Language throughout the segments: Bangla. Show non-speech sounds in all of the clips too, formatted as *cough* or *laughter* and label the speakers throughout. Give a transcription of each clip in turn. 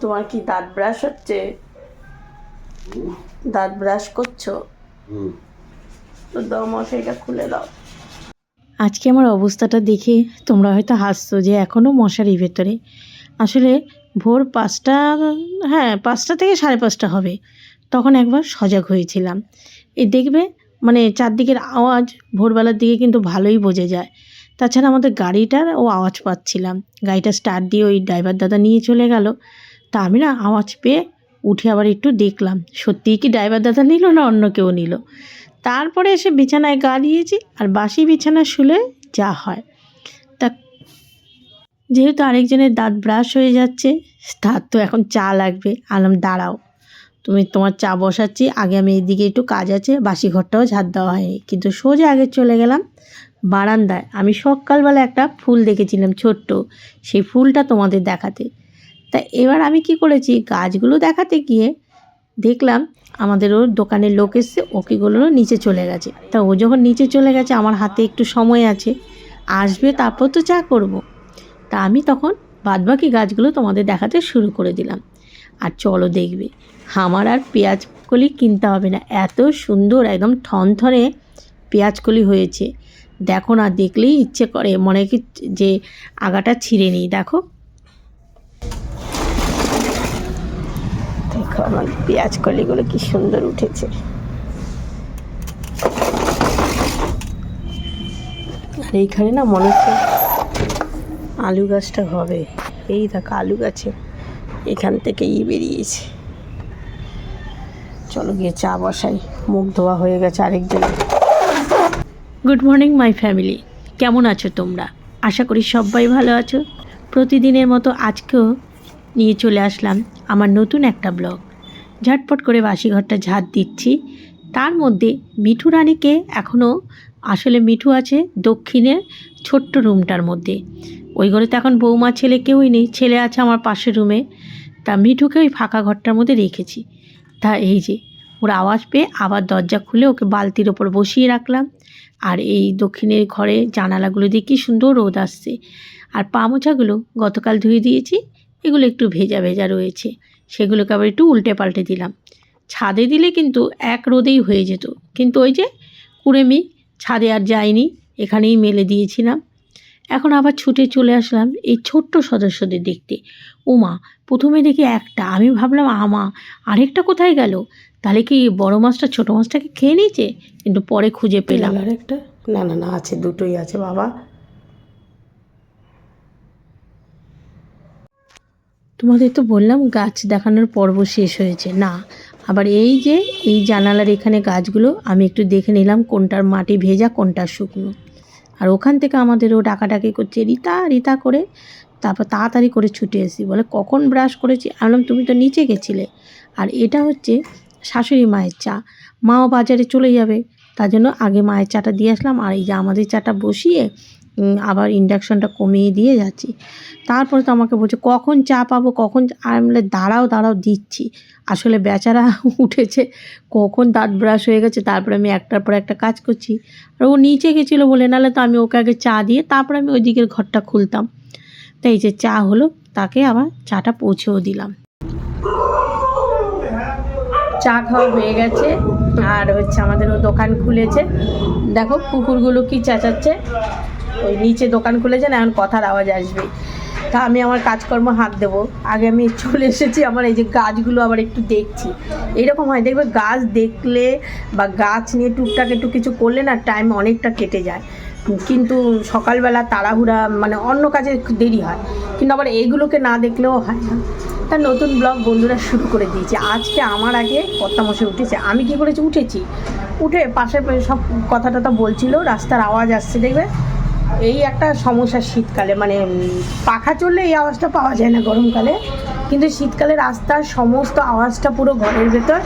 Speaker 1: তোমার কি দাঁত ব্রাশ হচ্ছে? দাঁত ব্রাশ করছ? তো দাও মশাইটা খুলে দাও।
Speaker 2: আজকে আমার অবস্থাটা দেখে তোমরা হয়তো হাসছো যে এখনও মশারি ভেতরে। আসলে ভোর পাঁচটা হ্যাঁ পাঁচটা থেকে সাড়ে পাঁচটা হবে। তখন একবার সজাগ হয়েছিলাম। এই দেখবে মানে চারদিকের আওয়াজ ভোরবেলার দিকে কিন্তু ভালোই বোঝা যায়। তাছাড়া আমাদের গাড়িটার ও আওয়াজ পাচ্ছিলাম। গাড়িটা স্টার্ট দিয়ে ওই ড্রাইভার দাদা নিয়ে চলে গেল। তা আমি না আওয়াজ পেয়ে উঠে আবার একটু দেখলাম। সত্যিই কি ড্রাইভার দাদা নিল না অন্য কেউ নিল? তারপরে এসে বিছানায় গা দিয়েছি আর বাসি বিছানা শুলে যা হয়। তা যেহেতু আরেকজনের দাঁত ব্রাশ হয়ে যাচ্ছে, তার তো এখন চা লাগবে। আলাম, দাঁড়াও। তুমি তোমার চা বসাচ্ছি, আগে আমি এইদিকে একটু কাজ আছে, বাসি ঘরটাও ঝাড় দেওয়া হয়নি। কিন্তু সোজা আগে চলে গেলাম বারান্দায়। আমি সকালবেলা একটা ফুল দেখেছিলাম ছোট্ট। সেই ফুলটা তোমাদের দেখাতে। তা এবার আমি কি করেছি? গাছগুলো দেখাতে গিয়ে দেখলাম আমাদের ওর দোকানের লোক এসছে ওকেগুলো নিচে চলে গেছে। তা ও যখন নিচে চলে গেছে, আমার হাতে একটু সময় আছে। আসবে, তারপর তো চা করব। তা আমি তখন বাদবাকি গাছগুলো তোমাদের দেখাতে শুরু করে দিলাম। আর চলো দেখবে, আমার আর পেঁয়াজ কলি কিনতে হবে না। এত সুন্দর একদম থনথনে পেঁয়াজ কলি হয়েছে। দেখো না, দেখলেই ইচ্ছে করে, মনে কি যে আগাটা ছিঁড়ে নিই। দেখো
Speaker 1: দেখো আমার পেঁয়াজ কলিগুলো কি সুন্দর উঠেছে। আর এইখানে না মনে হচ্ছে আলু গাছটা হবে। এই দেখো আলু গাছে এখান থেকে ই বেরিয়েছে। চলো গিয়ে চা বসাই, মুখ ধোয়া হয়ে গেছে আরেকজনের
Speaker 2: গুড মর্নিং মাই ফ্যামিলি কেমন আছো তোমরা? আশা করি সবাই ভালো আছো। প্রতিদিনের মতো আজকেও নিয়ে চলে আসলাম আমার নতুন একটা ব্লগ। ঝটপট করে বাসি ঘরটা ঝাড় দিচ্ছি। তার মধ্যে মিঠু রানীকে এখনও আসলে মিঠু আছে দক্ষিণের ছোট্ট রুমটার মধ্যে। ওই ঘরে তো এখন বৌমা ছেলে কেউই নেই, ছেলে আছে আমার পাশের রুমে। তা মিঠুকে ওই ফাঁকা ঘরটার মধ্যে রেখেছি। তা এই যে, ওর আওয়াজ পেয়ে আবার দরজা খুলে ওকে বালতির ওপর বসিয়ে রাখলাম। আর এই দক্ষিণের ঘরে জানালাগুলো দিয়ে কী সুন্দর রোদ আসছে। আর পা মোছাগুলো গতকাল ধুয়ে দিয়েছি। এগুলো একটু ভেজা ভেজা রয়েছে। সেগুলোকে আবার একটু উল্টে পাল্টে দিলাম। ছাদে দিলে কিন্তু এক রোদেই হয়ে যেত। কিন্তু ওই যে কুড়েমি ছাদে আর যায়নি, এখানেই মেলে দিয়েছিলাম। এখন আবার ছুটে চলে আসলাম এই ছোট্ট সদস্যদের দেখতে। ওমা প্রথমে দেখি একটা। আমি ভাবলাম, আমা, আরেকটা কোথায় গেল? তাহলে কি বড় মাছটা ছোট মাছটাকে খেয়ে নিয়েছে? কিন্তু পরে খুঁজে পেলাম
Speaker 1: পেলাম। আরেকটা? না না না, আছে, দুটোই আছে, বাবা।
Speaker 2: তোমাদের তো বললাম গাছ দেখানোর পর্ব শেষ হয়েছে। না, আবার এই যে এই জানালার এখানে গাছগুলো, আমি একটু দেখে নিলাম কোনটার মাটি ভেজা কোনটার শুকনো। আর ওখান থেকে আমাদেরও ডাকাডাকি করছে রিতা রিতা করে তারপর তাড়াতাড়ি করে ছুটে এসি বলে, কখন ব্রাশ করেছি? আমি তুমি তো নিচে গেছিলে। আর এটা হচ্ছে শাশুড়ি মায়ের চা। মাও বাজারে চলে যাবে, তার জন্য আগে মায়ের চাটা দিয়ে আসলাম। আর এই যে আমাদের চাটা বসিয়ে আবার ইন্ডাকশনটা কমিয়ে দিয়ে যাচ্ছি। তারপরে তো আমাকে বলছে, কখন চা পাবো? কখন চা-" আর বলে দাঁড়াও দাঁড়াও, দিচ্ছি। আসলে বেচারা *laughs* উঠেছে, কখন দাঁত ব্রাশ হয়ে গেছে, তারপরে আমি একটার পর একটা কাজ করছি। আর ও নিচে গেছিল বলে, নাহলে তো আমি ওকে আগে চা দিয়ে তারপরে আমি ওই দিকের ঘরটা খুলতাম। তাই যে চা হলো, তাকে আবার চাটা পৌঁছেও দিলাম।
Speaker 1: চা খাওয়া হয়ে গেছে, আর হচ্ছে আমাদের ও দোকান খুলেছে। দেখো, কুকুরগুলো কি চেঁচাচ্ছে। ওই নিচে দোকান খুলেছে না, এখন কথার আওয়াজ আসবে। তা আমি আমার কাজকর্ম হাত দেবো। আগে আমি চলে এসেছি, আমার এই যে গাছগুলো আবার একটু দেখছি। এরকম হয়, দেখবে গাছ দেখলে বা গাছ নিয়ে টুকটাক একটু কিছু করলে না টাইম অনেকটা কেটে যায়। কিন্তু সকালবেলা তাড়াহুড়া মানে অন্য কাজে দেরি হয়। কিন্তু আবার এইগুলোকে না দেখলেও হয় না। তার নতুন ব্লগ বন্ধুরা শুরু করে দিয়েছে। আজকে আমার আগে কর্তামশাই উঠেছে। আমি কি করেছি? উঠেছি। উঠে পাশে সব কথা টথা বলছিল, রাস্তার আওয়াজ আসছে, দেখবে? এই একটা সমস্যা শীতকালে মানে পাখা চললে এই আওয়াজটা পাওয়া যায় না গরমকালে, কিন্তু শীতকালে রাস্তার সমস্ত আওয়াজটা পুরো ঘরের ভেতর।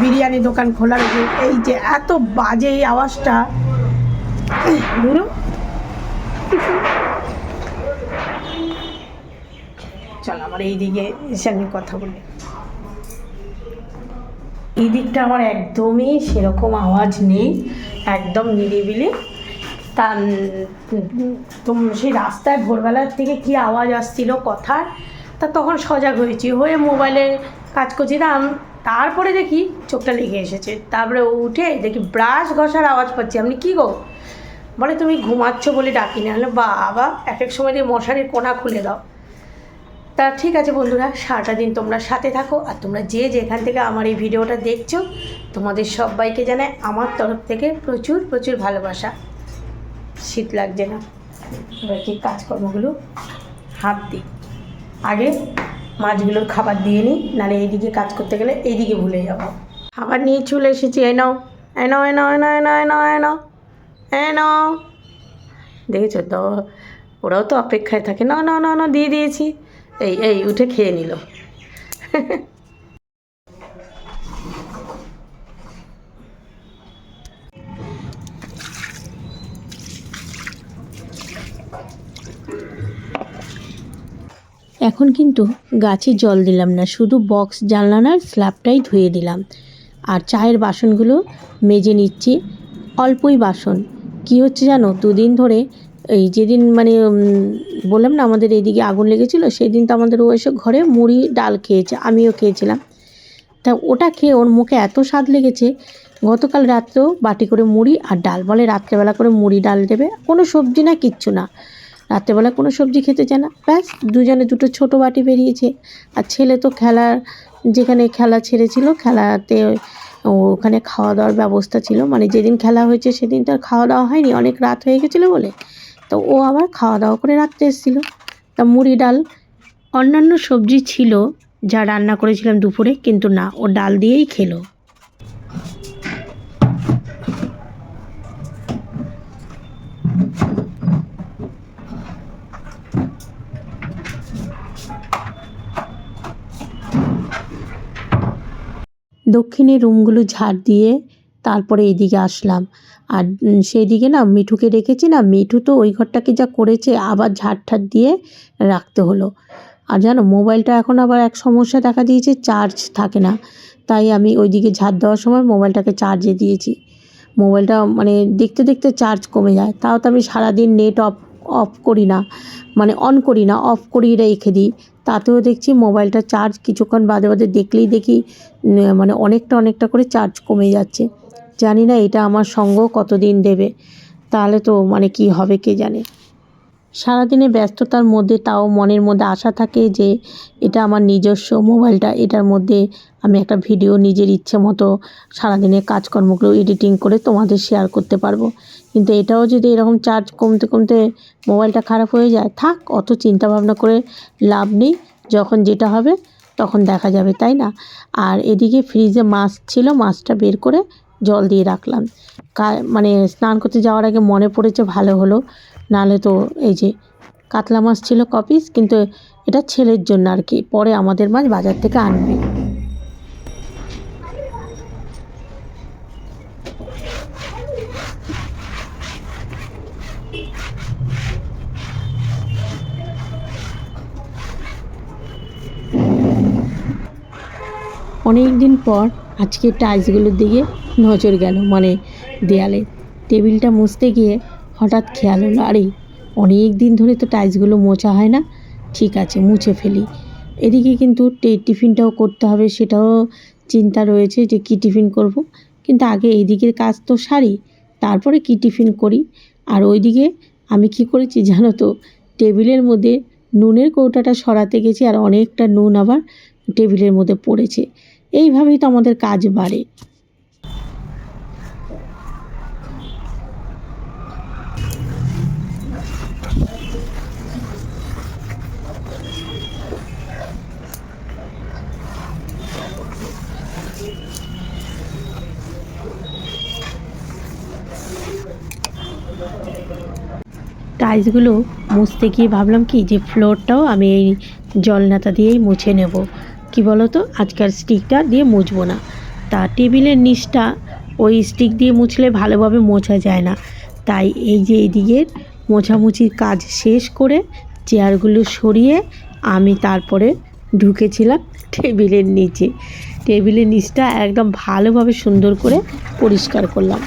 Speaker 1: বিরিয়ানি দোকান খোলা যে এই যে এত বাজে এই আওয়াজটা চল আমার এই দিকে আমি কথা বলি। এই দিকটা আমার একদমই সেরকম আওয়াজ নেই, একদম নিরিবিলি। তা সেই রাস্তায় ভোরবেলার থেকে কি আওয়াজ আসছিল কথার, তা তখন সজাগ হয়েছি। হয়ে মোবাইলে কাজ করছিলাম, তারপরে দেখি চোখটা লেগে এসেছে। তারপরে উঠে দেখি ব্রাশ ঘষার আওয়াজ পাচ্ছি। আপনি কী গো? বলে, তুমি ঘুমাচ্ছ বলে ডাকি না। হলে বাবা, এক এক সময় দিয়ে মশারির কোনা খুলে দাও। তা ঠিক আছে বন্ধুরা, সারাটা দিন তোমরা সাথে থাকো আর তোমরা যে যেখান থেকে আমার এই ভিডিওটা দেখছ, তোমাদের সবাইকে জানাই আমার তরফ থেকে প্রচুর প্রচুর ভালোবাসা। শীত লাগছে না। এবার কি কাজকর্মগুলো? হাত দিই। আগে মাছগুলোর খাবার দিয়ে নিই, নাহলে এইদিকে কাজ করতে গেলে এইদিকে ভুলে যাব। খাবার নিয়ে চলে এসেছি এ নাও এ নাও এ নাও এ নাও এ নাও এ নাও এ নাও এ নাও। দেখেছ তো? ওরাও তো অপেক্ষায় থাকে, না না না না, দিয়ে দিয়েছি। এই এই, উঠে খেয়ে নিল। *laughs*
Speaker 2: এখন কিন্তু গাছে জল দিলাম না, শুধু বক্স জানলানার স্ল্যাবটাই ধুয়ে দিলাম। আর চায়ের বাসনগুলো মেজে নিচ্ছি, অল্পই বাসন। কি হচ্ছে জানো, দুদিন ধরে এই যেদিন মানে বললাম না আমাদের এইদিকে আগুন লেগেছিল সেই দিন তো আমাদের ও এসে ঘরে মুড়ি, ডাল খেয়েছে, আমিও খেয়েছিলাম। তা ওটা খেয়ে ওর মুখে এত স্বাদ লেগেছে, গতকাল রাত্রেও বাটি করে মুড়ি আর ডাল বলে, রাত্রেবেলা করে মুড়ি, ডাল দেবে, কোনো সবজি না, কিচ্ছু না। রাত্রেবেলা কোনো সবজি খেতে চায় না। ব্যাস, দুজনে দুটো ছোট বাটি বেরিয়েছে। আর ছেলে তো খেলার, যেখানে খেলা ছেড়েছিল, খেলাতে ওখানে খাওয়া দাওয়ার ব্যবস্থা ছিল। মানে যেদিন খেলা হয়েছে সেদিন তো আর খাওয়া দাওয়া হয়নি, অনেক রাত হয়ে গেছিল বলে। তো ও আবার খাওয়া দাওয়া করে রাত্রে এসেছিল। তা মুড়ি ডাল, অন্যান্য সবজি ছিল যা রান্না করেছিলাম দুপুরে, কিন্তু না, ও ডাল দিয়েই খেলো। দক্ষিণের রুমগুলো ঝাড় দিয়ে তারপরে এদিকে আসলাম। আর উম, সেই দিকে না মিঠুকে রেখেছি না মিঠু তো ওই ঘরটাকে যা করেছে আবার ঝাড় ঠাড় দিয়ে রাখতে হলো। আর জানো মোবাইলটা এখন আবার এক সমস্যা দেখা দিয়েছে চার্জ থাকে না। তাই আমি ওইদিকে ঝাড় দেওয়ার সময় মোবাইলটাকে চার্জে দিয়েছি। মোবাইলটা মানে দেখতে দেখতে চার্জ কমে যায়। তাও তো আমি সারাদিন নেট অফ অফ করি না। মানে অন করি না অফ করি রেখে দিই। তাতেও দেখছি মোবাইলটা চার্জ কিছুক্ষণ বাদে বাদে দেখলেই দেখি মানে অনেকটা অনেকটা করে চার্জ কমে যাচ্ছে। জানি না এটা আমার সঙ্গ কতদিন দেবে, তাহলে তো মানে কি হবে কে জানে। সারাদিনে ব্যস্ততার মধ্যে তাও মনের মধ্যে আশা থাকে যে এটা আমার নিজস্ব মোবাইলটা, এটার মধ্যে আমি একটা ভিডিও নিজের ইচ্ছে মতো সারাদিনের কাজকর্মগুলো এডিটিং করে তোমাদের শেয়ার করতে পারব। কিন্তু এটাও যদি এরকম চার্জ কমতে কমতে মোবাইলটা খারাপ হয়ে যায়, থাক, অত চিন্তা ভাবনা করে লাভ নেই। যখন যেটা হবে, তখন দেখা যাবে, তাই না? আর এদিকে ফ্রিজে মাছ ছিল মাছটা বের করে জল দিয়ে রাখলাম। মানে স্নান করতে যাওয়ার আগে মনে পড়েছে ভালো হলো। নাহলে তো এই যে কাতলা মাছ ছিল কপিস কিন্তু এটা ছেলের জন্য আর কি, পরে আমাদের মাছ বাজার থেকে আনবে। অনেক দিন পর আজকে টাইলসগুলোর দিকে নজর গেল মানে দেয়ালে। টেবিলটা মুছতে গিয়ে হঠাৎ খেয়াল হলো, আরে অনেক দিন ধরে তো টাইলসগুলো মোছা হয় না। ঠিক আছে, মুছে ফেলি। এদিকে কিন্তু টিফিনটাও করতে হবে, সেটাও চিন্তা রয়েছে যে কী টিফিন করব। কিন্তু আগে এই দিকের কাজ তো সারি, তারপরে কী টিফিন করি? আর ওইদিকে আমি কি করেছি জানো তো, টেবিলের মধ্যে নুনের কৌটাটা সরাতে গেছি, আর অনেকটা নুন আবার টেবিলের মধ্যে পড়েছে। এইভাবেই তো আমাদের কাজ বাড়ে। টাইলসগুলো মুছতে গিয়ে ভাবলাম কি, যে ফ্লোরটাও আমি এই জলনাতা দিয়েই মুছে নেব। কি বলো তো আজকাল স্টিকটা দিয়ে মুছবো না। তা টেবিলের নিচটা ওই স্টিক দিয়ে মুছলে ভালোভাবে মোছা যায় না। তাই এই যে এদিকের মোছামুছির কাজ শেষ করে চেয়ারগুলো সরিয়ে আমি তারপরে ঢুকেছিলাম টেবিলের নিচে। টেবিলের নিচটা একদম ভালোভাবে সুন্দর করে পরিষ্কার করলাম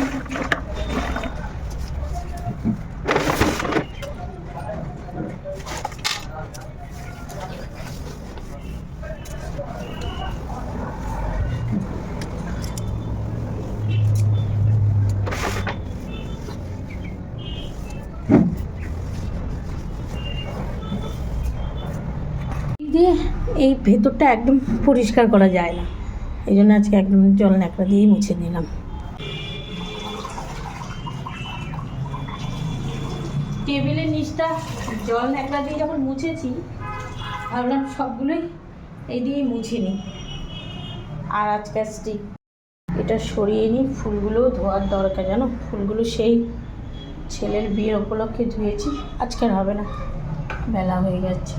Speaker 1: দিয়ে এই ভেতরটা একদম পরিষ্কার করা যায় না। এই জন্য আজকে একদম জল ন্যাকড়া দিয়েই মুছে নিলাম। টেবিলের নিচটা জল ন্যাকড়া দিয়ে যখন মুছেছি, ভাবলাম সবগুলোই এই দিয়েই মুছে নিই। আর আজকে স্টিক এটা সরিয়ে নিই, ফুলগুলো ধোয়ার দরকার জানো? ফুলগুলো সেই ছেলের বিয়ের উপলক্ষে ধুয়েছি, আজকে হবে না, বেলা হয়ে গেছে।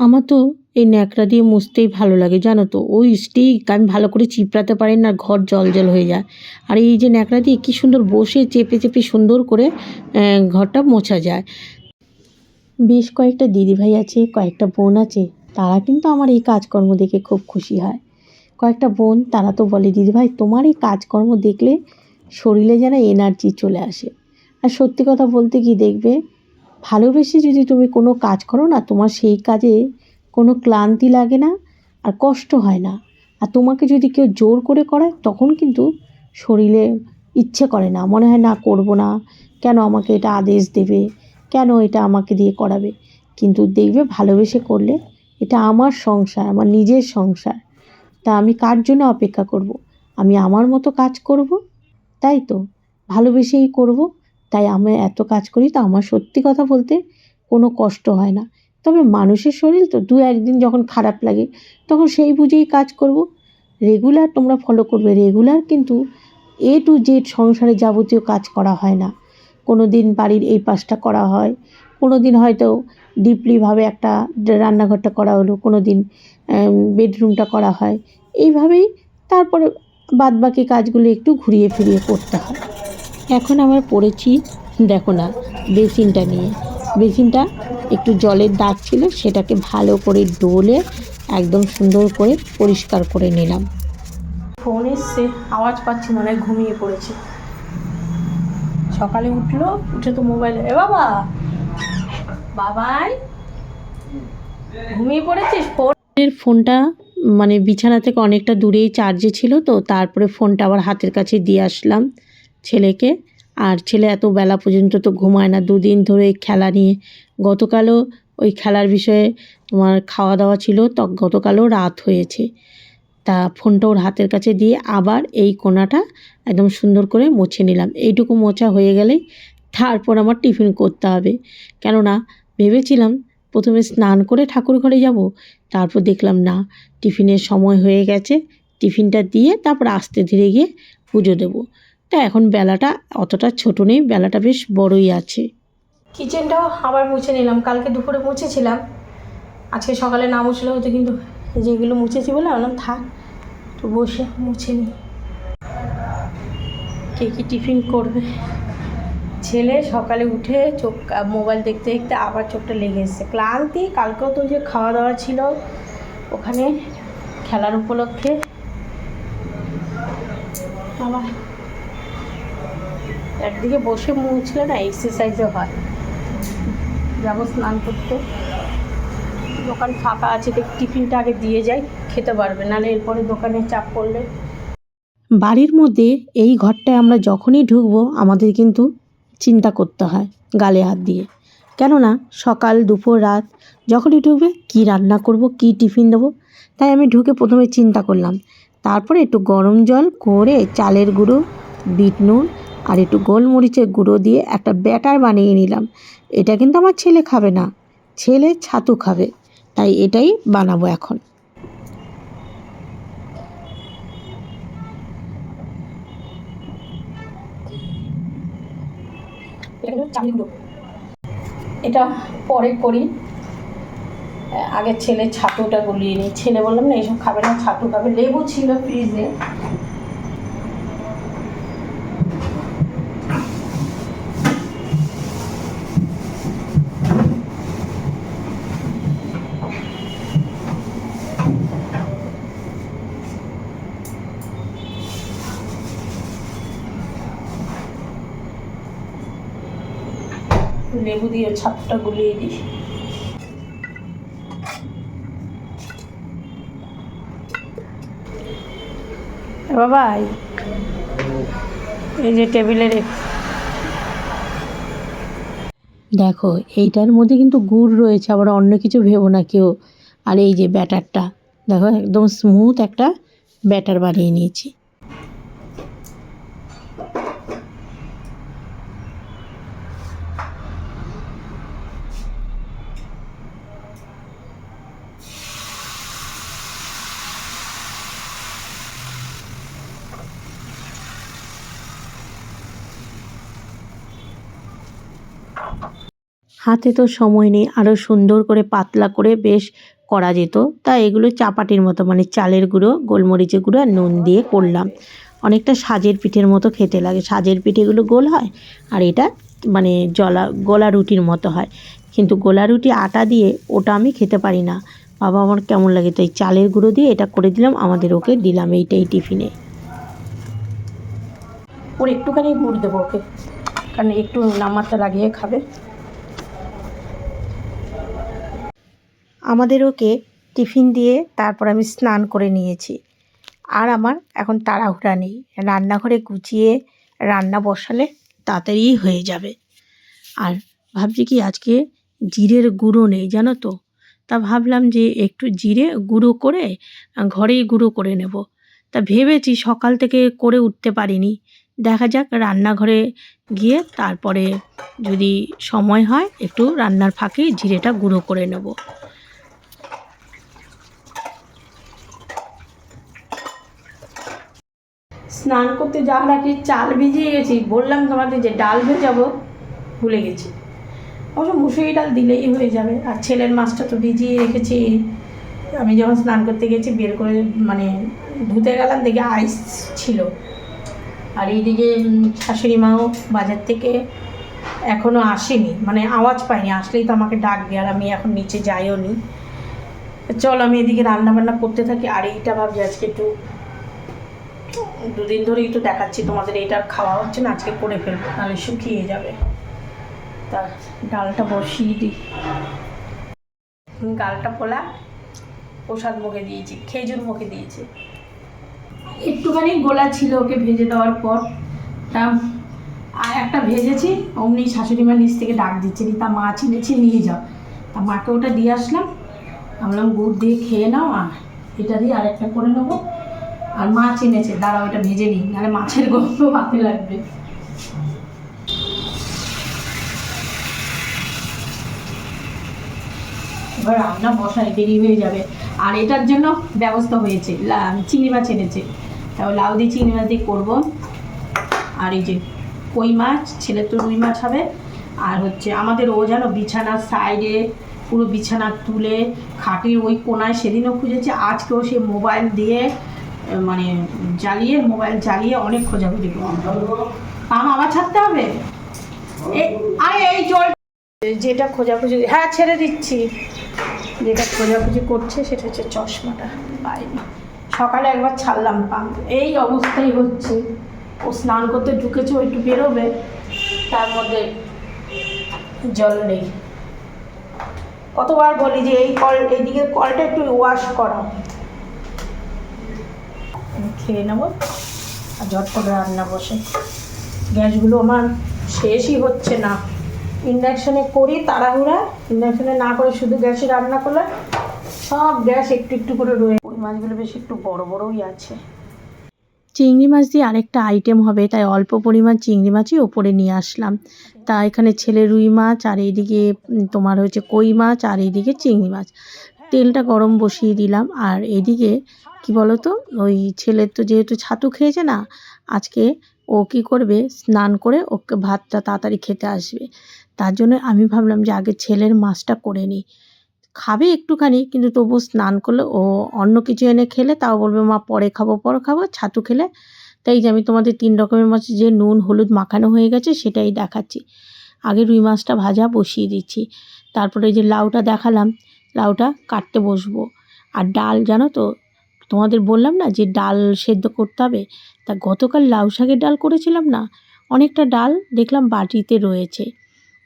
Speaker 2: আমার তো এই ন্যাকড়া দিয়ে মুছতেই ভালো লাগে, জানো তো। ওই স্টিক আমি ভালো করে চিপড়াতে পারি না, ঘর জল জল হয়ে যায়। আর এই যে ন্যাকড়া দিয়ে কী সুন্দর বসে চেপে চেপে সুন্দর করে ঘরটা মোছা যায়। বেশ কয়েকটা দিদিভাই আছে, কয়েকটা বোন আছে, তারা কিন্তু আমার এই কাজকর্ম দেখে খুব খুশি হয়। কয়েকটা বোন, তারা তো বলে, দিদিভাই, তোমার এই কাজকর্ম দেখলে শরীরে যেন এনার্জি চলে আসে। আর সত্যি কথা বলতে কি দেখবে ভালোবেসে যদি তুমি কোনো কাজ করো না, তোমার সেই কাজে কোনো ক্লান্তি লাগে না আর কষ্ট হয় না। আর তোমাকে যদি কেউ জোর করে করায়, তখন কিন্তু শরীরে ইচ্ছে করে না। মনে হয়, না, করব না। কেন আমাকে এটা আদেশ দেবে? কেন এটা আমাকে দিয়ে করাবে? কিন্তু দেখবে, ভালোবেসে করলে এটা আমার সংসার, আমার নিজের সংসার। তা আমি কার জন্য অপেক্ষা করব। আমি আমার মতো কাজ করব? তাই তো? ভালোবেসেই করব? তাই আমি এত কাজ করি তো আমার সত্যি কথা বলতে কোনো কষ্ট হয় না। তবে মানুষের শরীর তো দু একদিন যখন খারাপ লাগে, তখন সেই বুঝেই কাজ করব। রেগুলার তোমরা ফলো করবে রেগুলার কিন্তু এ টু জেড সংসারে যাবতীয় কাজ করা হয় না। কোনো দিন বাড়ির এই পাশটা করা হয় কোনো দিন হয়তো ডিপলিভাবে একটা রান্নাঘরটা করা হলো কোনো দিন বেডরুমটা করা হয়। এইভাবেই তারপরে বাদবাকি কাজগুলো একটু ঘুরিয়ে ফিরিয়ে করতে হয়। এখন আমার পড়েছি দেখো না বেসিনটা নিয়ে। বেসিনটা একটু জলের দাগ ছিল সেটাকে ভালো করে ডোলে একদম সুন্দর করে পরিষ্কার করে নিলাম।
Speaker 1: ফোন এসছে আওয়াজ পাচ্ছি মনে হয় ঘুমিয়ে পড়েছে। সকালে উঠল উঠে তো মোবাইল এ বাবা! বাবাই! ঘুমিয়ে পড়েছিস? ফোন
Speaker 2: এর ফোনটা মানে বিছানা থেকে অনেকটা দূরেই চার্জে ছিল তো তারপরে ফোনটা আবার হাতের কাছে দিয়ে আসলাম। ছেলেকে। আর ছেলে এত বেলা পর্যন্ত তো ঘুমায় না। দুদিন ধরে খেলা নিয়ে। গতকালও ওই খেলার বিষয়ে তোমার খাওয়া দাওয়া ছিল। তো গতকালও রাত হয়েছে। তা ফোনটা ওর হাতের কাছে দিয়ে আবার এই কোনাটা একদম সুন্দর করে মুছে নিলাম। এইটুকু মোছা হয়ে গেলেই তারপর আমার টিফিন করতে হবে। কেননা ভেবেছিলাম প্রথমে স্নান করে ঠাকুর ঘরে যাব। তারপর দেখলাম না, টিফিনের সময় হয়ে গেছে। টিফিনটা দিয়ে তারপর আস্তে ধীরে গিয়ে পুজো দেবো। তা এখন বেলাটা অতটা ছোট নেই, বেলাটা বেশ বড়ই আছে।
Speaker 1: কিচেনটাও আবার মুছে নিলাম, কালকে দুপুরে মুছেছিলাম। আজকে সকালে না মুছলে হতো কিন্তু যেগুলো মুছেছি বলে বললাম, থাক, একটু বসে মুছে নিই কে কী টিফিন করবে? ছেলে সকালে উঠে চোখ, মোবাইল দেখতে দেখতে আবার চোখটা লেগে এসছে। ক্লান্তি, কালকেও তো যে খাওয়া দাওয়া ছিল, ওখানে খেলার উপলক্ষে বাবা একদিকে বসে মুছলে না এক্সারসাইজও হয়। যাব স্নান করতে। দোকান ফাঁকা আছে দেখ টিফিনটা আগে দিয়ে যাই, খেতে পারবে। নাহলে এরপরে দোকানে চাপ পড়লে।
Speaker 2: বাড়ির মধ্যে এই ঘরটায় আমরা যখনই ঢুকবো, আমাদের কিন্তু চিন্তা করতে হয়, গালে হাত দিয়ে। কেননা, সকাল, দুপুর, রাত, যখনই ঢুকবে, কী রান্না করব, কী টিফিন দেবো, তাই আমি ঢুকে প্রথমে চিন্তা করলাম। তারপরে একটু গরম জল, করে চালের গুঁড়ো, বিট নুন আর একটু গোলমরিচের গুঁড়ো দিয়ে একটা ব্যাটার বানিয়ে নিলাম। এটা কিন্তু আমার ছেলে খাবে না। ছেলে ছাতু খাবে। তাই এটাই বানাবো এখন।
Speaker 1: এটা পরে করি। আগে ছেলে ছাতুটা গলিয়ে নিই। ছেলে বললাম, না এইসব খাবে না, ছাতু খাবে। লেবু ছিল ফ্রিজে। লেবু দিয়ে ছাতুটা গুলিয়ে দিই। এ বাবাই এই যে টেবিলে রেখে।
Speaker 2: দেখো, এইটার মধ্যে কিন্তু গুড় রয়েছে, আবার অন্য কিছু ভেবো না কেউ। আর এই যে ব্যাটারটা, দেখো, একদম স্মুথ একটা ব্যাটার বানিয়ে নিয়েছি। হাতে তো সময় নেই আরও সুন্দর করে পাতলা করে বেশ করা যেত। তা এগুলো চাপাটির মতো মানে চালের গুঁড়ো, গোলমরিচের গুঁড়ো আর নুন দিয়ে করলাম। অনেকটা সাজের পিঠের মতো খেতে লাগে। সাজের পিঠেগুলো গোল হয় আর এটা মানে জলা, গোলা রুটির মতো হয়। কিন্তু গোলা রুটি, আটা দিয়ে ওটা আমি খেতে পারি না। বাবা, আমার কেমন লাগে? তাই চালের গুঁড়ো দিয়ে এটা করে দিলাম, আমাদের ওকে দিলাম এইটাই টিফিনে।
Speaker 1: ওর একটুখানি গুড় দেবো ওকে, কারণ একটু নামাতে লাগিয়ে খাবে।
Speaker 2: আমাদের ওকে টিফিন দিয়ে তারপর আমি স্নান করে নিয়েছি। আর আমার এখন তাড়াহুড়া নেই। রান্নাঘরে গুছিয়ে রান্না বসালে তাড়াতাড়ি হয়ে যাবে। আর ভাবছি কি আজকে জিরের গুঁড়ো নেই, জানো তো? তা ভাবলাম যে একটু জিরে গুঁড়ো করে ঘরেই গুঁড়ো করে নেব। তা ভেবেছি সকাল থেকে করে উঠতে পারিনি। দেখা যাক রান্নাঘরে গিয়ে তারপরে যদি সময় হয়, একটু রান্নার ফাঁকে জিরেটা গুঁড়ো করে নেব।
Speaker 1: স্নান করতে যাওয়ার আগে চাল ভিজিয়ে গেছি। বললাম তোমাদের যে ডাল ভেজাবো, ভুলে গেছি। অবশ্য মুসুরি ডাল দিলেই হয়ে যাবে। আর ছেলের মাছটা তো ভিজিয়ে রেখেছি। আমি যখন স্নান করতে গেছি, বের করে মানে ধুতে গেলাম, দেখে আইস ছিল। আর এইদিকে শাশুড়ি মাও বাজার থেকে এখনও আসেনি। মানে আওয়াজ পাইনি। আসলেই তো আমাকে ডাকবে আর আমি এখন নিচে যাইও নি চল, আমি এদিকে রান্না বান্না করতে থাকি। আর এইটা ভাবছি আজকে একটু দুদিন ধরেই তো দেখাচ্ছি তোমাদের এটা খাওয়া হচ্ছে না, আজকে করে ফেলব, নাহলে শুকিয়ে যাবে। তা ডালটা বসিয়ে দিই। ডালটা পোলা, প্রসাদ মুখে দিয়েছি, খেজুর মুখে দিয়েছি। একটুখানি গোলা ছিল ওকে ভেজে দেওয়ার পর, তা আর একটা ভেজেছি, অমনি শাশুড়ি মা নিচ থেকে ডাক দিচ্ছে তা মাছ এনেছি নিয়ে যাও। তা মাকে ওটা দিয়ে আসলাম আমি বললাম গুড় দিয়ে খেয়ে নাও, আর এটা দিয়ে আরেকটা করে নেব। আর মাছ এনেছে দাঁড়াও এটা ভেজে নিই, নাহলে মাছের গন্ধ হাতে লাগবে। এবার রান্না বসায় দেরি হয়ে যাবে। আর এটার জন্য ব্যবস্থা হয়েছে চিংড়ি মাছ এনেছে। তাও লাউ দিয়ে চিংড়ি মাছ দিয়ে করব। আর এই যে কই মাছ, ছেলে তো রুই মাছ হবে। আর হচ্ছে আমাদের ও যেন বিছানার সাইডে, পুরো বিছানা তুলে, খাটির ওই কোনায় সেদিনও খুঁজেছে, আজকেও সে মোবাইল দিয়ে মানে জ্বালিয়ে মোবাইল জ্বালিয়ে অনেক খোঁজাখুঁজি পাম আবার ছাড়তে হবে? আরে এই জল যেটা খোঁজাখুঁজি হ্যাঁ ছেড়ে দিচ্ছি। যেটা খোঁজাখুঁজি করছে সেটা হচ্ছে চশমাটা। পাইনি। সকালে একবার ছাড়লাম পাম্প। এই অবস্থাই হচ্ছে। ও স্নান করতে ঢুকেছে, ও একটু বেরোবে। তার মধ্যে জল নেই। কতবার বলি যে এই কল, এইদিকে কলটা একটু ওয়াশ করা খেয়ে নেব আর ঝট করে রান্না বসে। গ্যাসগুলো আমার শেষই হচ্ছে না। ইন্ডাকশানে করি তাড়াহুড়া, ইন্ডাকশানে না করে শুধু গ্যাসে রান্না করলে সব গ্যাস একটু একটু করে রয়ে ওই মাছগুলো বেশ একটু বড় বড়ই আছে।
Speaker 2: চিংড়ি মাছ দিয়ে আরেকটা আইটেম হবে, তাই অল্প পরিমাণ চিংড়ি মাছই ওপরে নিয়ে আসলাম। তা এখানে ছেলে রুই মাছ, আর এইদিকে তোমার হচ্ছে কই মাছ, আর এইদিকে চিংড়ি মাছ। তেলটা গরম বসিয়ে দিলাম, আর এইদিকে কি বলো তো ওই ছেলের তো যেহেতু ছাতু খেয়েছে না, আজকে ও কি করবে? স্নান করে ওকে ভাতটা তাড়াতাড়ি খেতে আসবে। তার জন্য আমি ভাবলাম যে আগে ছেলের মাছটা করে নিই। খাবে একটুখানি, কিন্তু তবু স্নান করলে ও অন্য কিছু এনে খেলে, তাও বলবে, মা, পরে খাব পরে খাব, ছাতু খেলে। তাই যে আমি তোমাদের তিন রকমের মাছ, যে নুন, হলুদ মাখানো হয়ে গেছে, সেটাই দেখাচ্ছি। আগে রুই মাছটা ভাজা বসিয়ে দিচ্ছি। তারপরে যে লাউটা দেখালাম, লাউটা কাটতে বসবো। আর ডাল, জানো তো তোমাদের বললাম না যে ডাল সেদ্ধ করতে হবে? তা গতকাল লাউ শাকের ডাল করেছিলাম না? অনেকটা ডাল দেখলাম বাটিতে রয়েছে।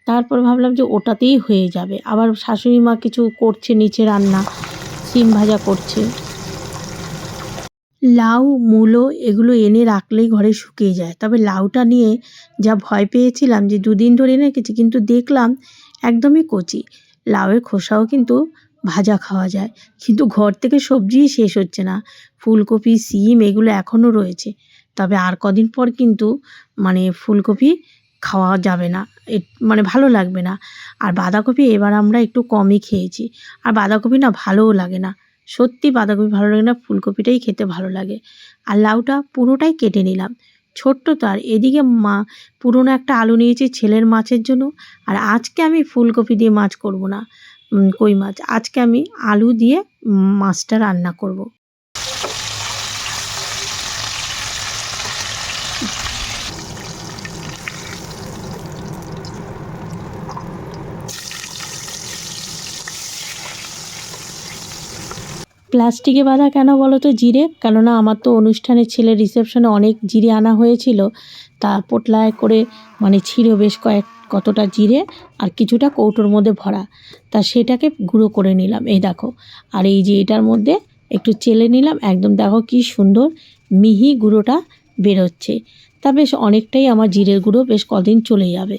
Speaker 2: তারপর ভাবলাম যে ওটাতেই হয়ে যাবে। আবার শাশুড়ি মা কিছু করছে নিচে রান্না, সিম ভাজা করছে। লাউ, মূলো এগুলো এনে রাখলেই ঘরে শুকিয়ে যায়। তবে লাউটা নিয়ে যা ভয় পেয়েছিলাম যে দুদিন ধরে এনে রেখেছি কিন্তু দেখলাম একদমই কচি। লাউয়ের খোসাও কিন্তু ভাজা খাওয়া যায়। কিন্তু ঘর থেকে সবজিই শেষ হচ্ছে না। ফুলকপি, সিম এগুলো এখনও রয়েছে। তবে আর কদিন পর কিন্তু মানে ফুলকপি খাওয়া যাবে না। মানে ভালো লাগবে না। আর বাঁধাকপি এবার আমরা একটু কমই খেয়েছি। আর বাঁধাকপি না ভালোও লাগে না। সত্যি বাঁধাকপি ভালো লাগে না, ফুলকপিটাই খেতে ভালো লাগে। আর লাউটা পুরোটাই কেটে নিলাম। ছোট্ট তো, আর এদিকে মা পুরনো একটা আলু নিয়েছি ছেলের মাছের জন্য। আর আজকে আমি ফুলকপি দিয়ে মাছ করব না। কই মাছ। আজকে আমি আলু দিয়ে মাছটা রান্না করব। প্লাস্টিকে বাঁধা কেন বলো তো জিরে? কেননা আমার তো অনুষ্ঠানে ছেলের রিসেপশনে অনেক জিরে আনা হয়েছিল। তা পোটলায় করে মানে ছিল বেশ কয়েক কতটা জিরে আর কিছুটা কৌটোর মধ্যে ভরা। তা সেটাকে গুঁড়ো করে নিলাম। এই দেখো, আর এই যে এটার মধ্যে একটু চেলে নিলাম। একদম দেখো কি সুন্দর মিহি গুঁড়োটা বেরোচ্ছে। তা বেশ অনেকটাই আমার জিরের গুঁড়ো বেশ কদিন চলে যাবে।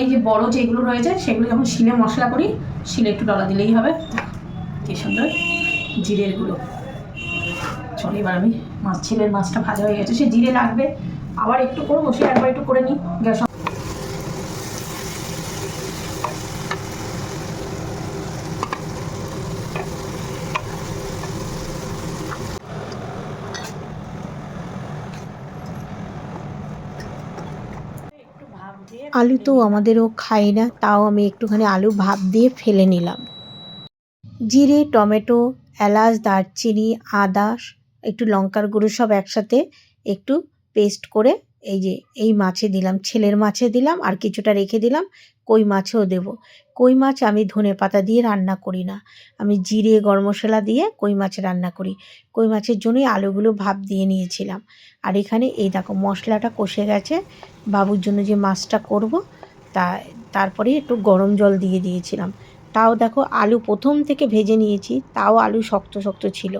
Speaker 1: এই যে বড় যেগুলো রয়েছে, সেগুলো যখন শিলে মশলা করি, শিলে একটু ডলা দিলেই হবে। কি সুন্দর জিরের গুঁড়ো। চলো, এবার আমি মাছ ছেলের মাছটা ভাজা হয়ে গেছে। সে জিরে লাগবে। আবার একটু করব, সে একবার একটু করে নিই গ্যাস
Speaker 2: আলু তো আমাদেরও খাই না, তাও আমি একটুখানি আলু ভাপ দিয়ে ফেলে নিলাম। জিরে, টমেটো, এলাচ, দারচিনি, আদা একটু লঙ্কার গুঁড়ো সব একসাথে একটু পেস্ট করে এই যে, এই মাছে দিলাম, ছেলের মাছে দিলাম আর কিছুটা রেখে দিলাম, কই মাছেও দেব। কই মাছ আমি ধনে পাতা দিয়ে রান্না করি না। আমি জিরে, গরম মশলা দিয়ে কই মাছ রান্না করি। কই মাছের জন্যই আলুগুলো ভাপ দিয়ে নিয়েছিলাম। আর এখানে এই দেখো মশলাটা কষে গেছে। বাবুর জন্য যে মাছটা করব, তা, তারপরে একটু গরম জল দিয়ে দিয়েছিলাম। তাও দেখো আলু প্রথম থেকে ভেজে নিয়েছি, তাও আলু শক্ত শক্ত ছিল।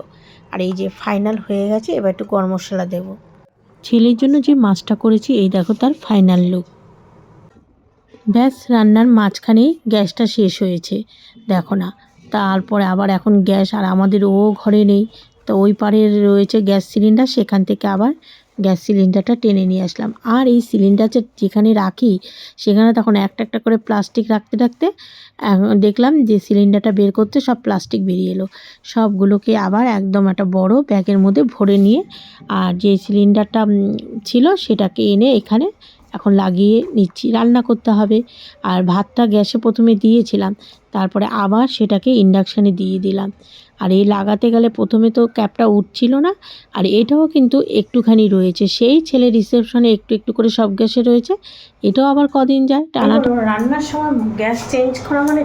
Speaker 2: আর এই যে ফাইনাল হয়ে গেছে, এবার একটু গরম মশলা দেব। ছেলের জন্য যে মাছটা করেছি, এই দেখো তার ফাইনাল লুক ব্যাস, রান্নার মাঝখানে গ্যাসটা শেষ হয়েছে। দেখো না, তারপরে আবার এখন গ্যাস, আর আমাদের ও ঘরে নেই। তো ওই পারে রয়েছে গ্যাস সিলিন্ডার, সেখান থেকে আবার গ্যাস সিলিন্ডারটা টেনে নিয়ে আসলাম। আর এই সিলিন্ডারটা যেখানে রাখি, সেখানে তখন একটা একটা করে প্লাস্টিক রাখতে রাখতে দেখলাম যে সিলিন্ডারটা বের করতে সব প্লাস্টিক বেরিয়ে এলো। সবগুলোকে আবার একদম একটা বড় ব্যাগের মধ্যে ভরে নিয়ে, আর যে সিলিন্ডারটা ছিল সেটাকে এনে এখানে এখন লাগিয়ে নিচ্ছি, রান্না করতে হবে। আর ভাতটা গ্যাসে প্রথমে দিয়েছিলাম, তারপরে আবার সেটাকে ইন্ডাকশানে দিয়ে দিলাম। আর এই লাগাতে গেলে প্রথমে তো ক্যাপটা উঠছিল না, আর এটাও কিন্তু একটুখানি রয়েছে। সেই ছেলে রিসেপশনে একটু একটু করে সব গ্যাসে রয়েছে, এটাও আবার কদিন যায়, টানা
Speaker 1: রান্নার সময় গ্যাস চেঞ্জ করা মানে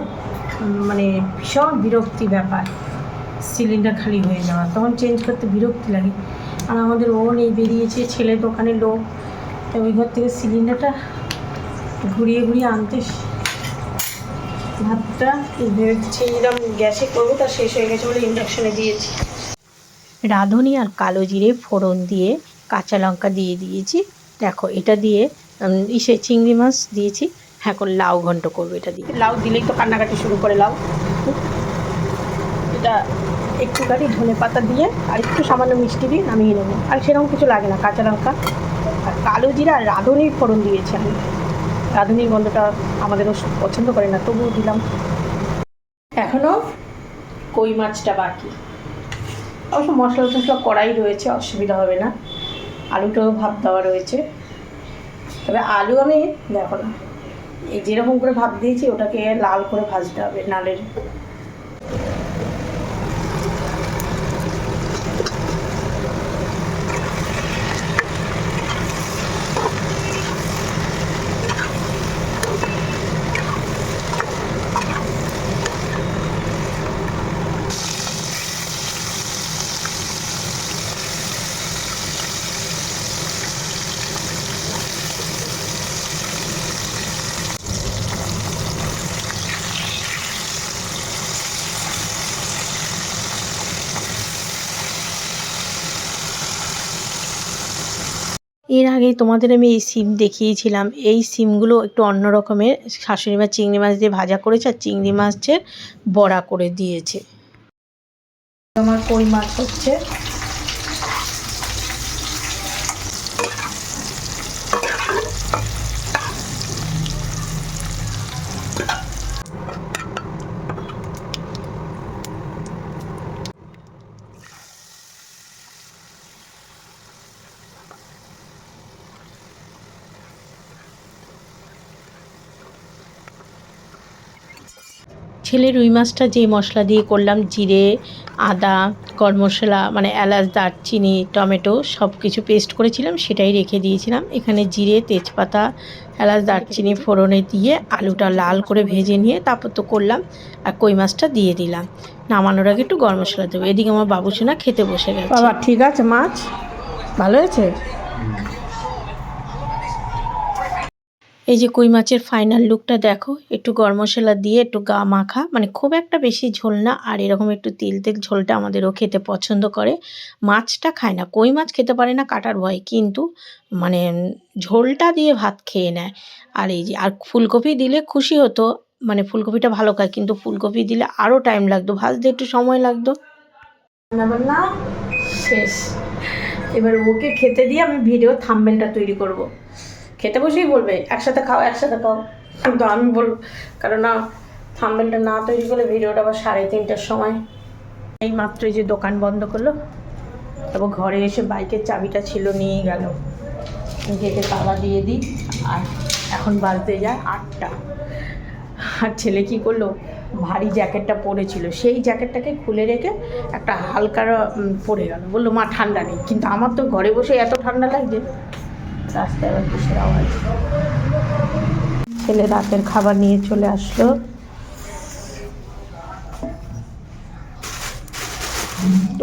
Speaker 1: মানে ভীষণ বিরক্তি ব্যাপার। সিলিন্ডার খালি হয়ে যাওয়া, তখন চেঞ্জ করতে বিরক্তি লাগে। আর আমাদের ও নেই বেরিয়েছে ছেলে দোকানে লোক। তো ওই ঘর থেকে সিলিন্ডারটা ঘুরিয়ে ঘুরিয়ে আনতে ভাতটা ভেবেছিলাম গ্যাসে করব তা শেষ হয়ে গেছে বলে ইন্ডাকশনে দিয়েছি।
Speaker 2: রাঁধুনি আর কালো জিরে ফোড়ন দিয়ে কাঁচা লঙ্কা দিয়ে দিয়েছি। দেখো এটা দিয়ে ইসে চিংড়ি মাছ দিয়েছি। হ্যাঁ এখন লাউ ঘন্ট করব এটা দিয়ে।
Speaker 1: লাউ দিলেই তো কান্নাকাটি শুরু করে লাউ। এটা একটুখানি ধনে পাতা দিয়ে আর একটু সামান্য মিষ্টি দিয়ে নামিয়ে নেব। আর সেরকম কিছু লাগে না কাঁচা লঙ্কা। কালো জিরা রাঁধুনির ফোড়ন দিয়েছি আমি রাঁধুনির গন্ধটা আমাদেরও পছন্দ করে না, তবুও দিলাম। এখনও কই মাছটা বাকি? অবশ্য মশলা টশলা কড়াই রয়েছে, অসুবিধা হবে না। আলুটাও ভাব দেওয়া রয়েছে। তবে আলু আমি দেখো না, এই যেরকম করে ভাব দিয়েছি, ওটাকে লাল করে ভাজতে হবে, নালের
Speaker 2: এর আগে তোমাদের আমি এই সিম দেখিয়েছিলাম। এই সিমগুলো একটু অন্য রকমের, শাশুড়ি মা চিংড়ি মাছ দিয়ে ভাজা করেছে আর চিংড়ি মাছের বড়া করে দিয়েছে।
Speaker 1: আমার কই মাছ হচ্ছে
Speaker 2: ছেলে রুই মাছটা যে মশলা দিয়ে করলাম জিরে আদা গরম মশলা মানে এলাচ দারচিনি টমেটো সব কিছু পেস্ট করেছিলাম সেটাই রেখে দিয়েছিলাম। এখানে জিরে তেজপাতা এলাচ দারচিনি ফোড়নে দিয়ে আলুটা লাল করে ভেজে নিয়ে তারপর তো করলাম আর কই মাছটা দিয়ে দিলাম। নামানোর আগে একটু গরম মশলা দেবো। এদিকে আমার বাবুসোনা খেতে বসে গেছে।
Speaker 1: বাবা ঠিক আছে মাছ। ভালো হয়েছে?
Speaker 2: এই যে কই মাছের ফাইনাল লুকটা দেখো, একটু গরম মশলা দিয়ে একটু গা মাখা মানে খুব একটা বেশি ঝোল না, আর এরকম একটু তেল তেল ঝোলটা আমাদেরও খেতে পছন্দ করে। মাছটা খায় না, কই মাছ খেতে পারে না কাটার ভয়, কিন্তু মানে ঝোলটা দিয়ে ভাত খেয়ে নেয়। আর এই যে, আর ফুলকপি দিলে খুশি হতো মানে ফুলকপিটা ভালো খায়, কিন্তু ফুলকপি দিলে আরও টাইম লাগতো, ভাজতে একটু সময় লাগতো।
Speaker 1: শেষ। এবার ওকে খেতে দিয়ে আমি ভিডিও থাম্বেলটা তৈরি করব। খেতে বসেই বলবে, একসাথে খাও একসাথে খাও। কিন্তু আমি বলব কারণ না থাম্বেলটা না তৈরি করলে ভিডিওটা আবার সাড়ে তিনটার সময়। এই মাত্রই যে দোকান বন্ধ করল, তারপর ঘরে এসে বাইকের চাবিটা ছিল, নিয়ে গেল। গেটে তালা দিয়ে দিই, আর এখন বাজতে যায় আটটা। আর ছেলে কি করল, ভারী জ্যাকেটটা পরেছিল। সেই জ্যাকেটটাকে খুলে রেখে একটা হালকা পরে গেল। বলল, মা, ঠান্ডা নেই। কিন্তু আমার তো ঘরে বসে এত ঠান্ডা লাগছে। রাস্তায় আবার কিসের আওয়াজ ছেলে রাতের খাবার নিয়ে চলে আসলো।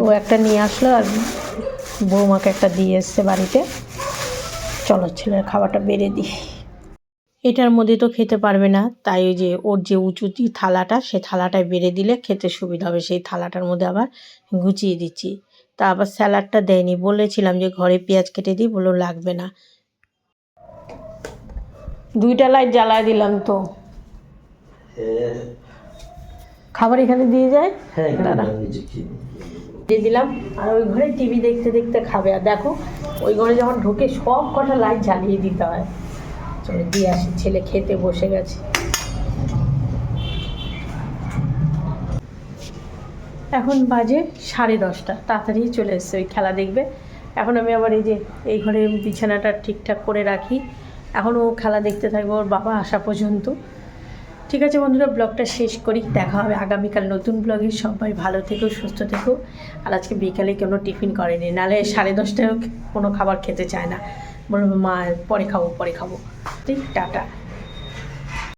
Speaker 1: ও একটা নিয়ে আসলো আর বৌমাকে একটা দিয়ে এসছে বাড়িতে। চলো ছেলের খাবারটা বেড়ে দিই।
Speaker 2: এটার মধ্যে তো খেতে পারবে না, তাই ওই যে ওর যে উঁচু থালাটা, সে থালাটায় বেড়ে দিলে খেতে সুবিধা হবে। সেই থালাটার মধ্যে আবার গুছিয়ে দিচ্ছি। তা আবার স্যালাডটা দেয়নি। বলেছিলাম যে ঘরে পেঁয়াজ কেটে দিই, বলল লাগবে না।
Speaker 1: দুইটা লাইট জ্বালায় দিলাম তো। খাবার এখানে দিয়ে যায়?
Speaker 3: হ্যাঁ।
Speaker 1: দিয়ে দিলাম। আর ওই ঘরে টিভি দেখতে দেখতে খাবে। আর দেখো ওই ঘরে যখন ঢুকে সব কটা লাইট জ্বালিয়ে দিতে হয়। চলে দিয়ে আসি। ছেলে খেতে বসে গেছে। এখন বাজে সাড়ে দশটা। তাড়াতাড়ি চলে এসছে ওই খেলা দেখবে। এখন আমি আবার এই যে এই ঘরে বিছানাটা ঠিকঠাক করে রাখি। এখন ও খেলা দেখতে থাকবে ওর বাবা আসা পর্যন্ত। ঠিক আছে বন্ধুরা, ব্লগটা শেষ করি। দেখা হবে আগামীকাল নতুন ব্লগে। সবাই ভালো থেকো, সুস্থ থেকো। আর আজকে বিকালে কোনো টিফিন করেনি। নাহলে সাড়ে দশটায় কোনো খাবার খেতে চায় না। বলব, মা, পরে খাব পরে খাব। ঠিক, টাটা।